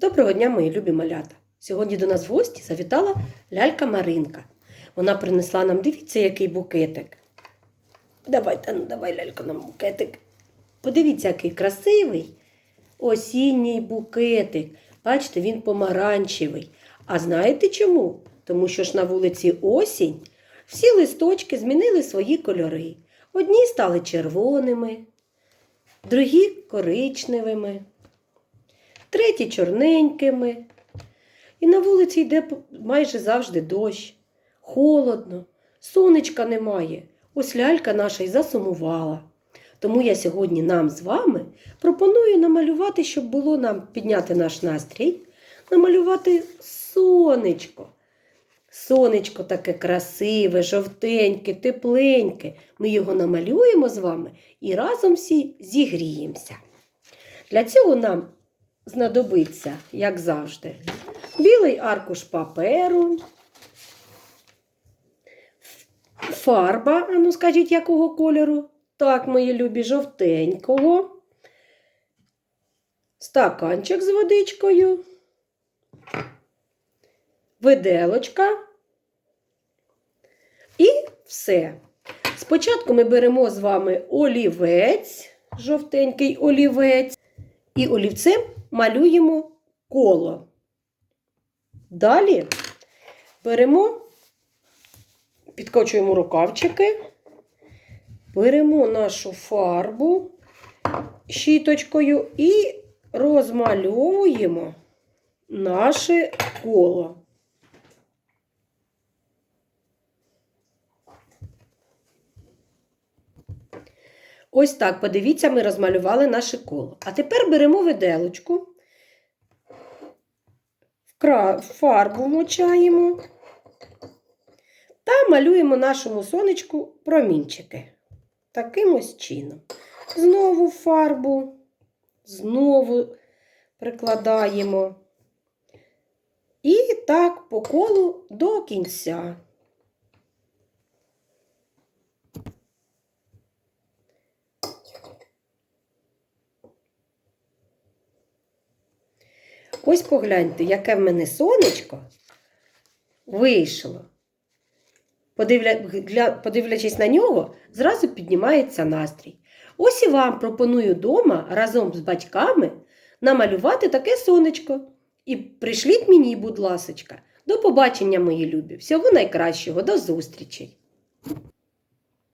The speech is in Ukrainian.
Доброго дня, мої любі малята! Сьогодні до нас в гості завітала лялька Маринка. Вона принесла нам, дивіться, який букетик. Давайте, ну давай, лялька, нам букетик. Подивіться, який красивий осінній букетик. Бачите, він помаранчевий. А знаєте чому? Тому що ж на вулиці осінь всі листочки змінили свої кольори. Одні стали червоними, другі коричневими треті чорненькими. І на вулиці йде майже завжди дощ, холодно, сонечка немає. Ось лялька наша й засумувала. Тому я сьогодні нам з вами пропоную намалювати, щоб було нам підняти наш настрій, намалювати сонечко. Сонечко таке красиве, жовтеньке, тепленьке. Ми його намалюємо з вами і разом всі зігріємося. Для цього нам знадобиться, як завжди, білий аркуш паперу, фарба, а ну скажіть, якого кольору? Так, мої любі, жовтенького, стаканчик з водичкою, виделочка і все. Спочатку ми беремо з вами олівець, жовтенький олівець. І олівцем малюємо коло. Далі беремо, підкочуємо рукавчики, беремо нашу фарбу щіточкою і розмальовуємо наше коло. Ось так, подивіться, ми розмалювали наше коло. А тепер беремо виделочку, фарбу мочаємо та малюємо нашому сонечку промінчики. Таким ось чином. Знову фарбу, знову прикладаємо. І так по колу до кінця. Ось погляньте, яке в мене сонечко вийшло. Подивлячись на нього, зразу піднімається настрій. Ось і вам пропоную дома разом з батьками намалювати таке сонечко. І пришліть мені, будь ласочка. До побачення, мої любі. Всього найкращого, до зустрічей!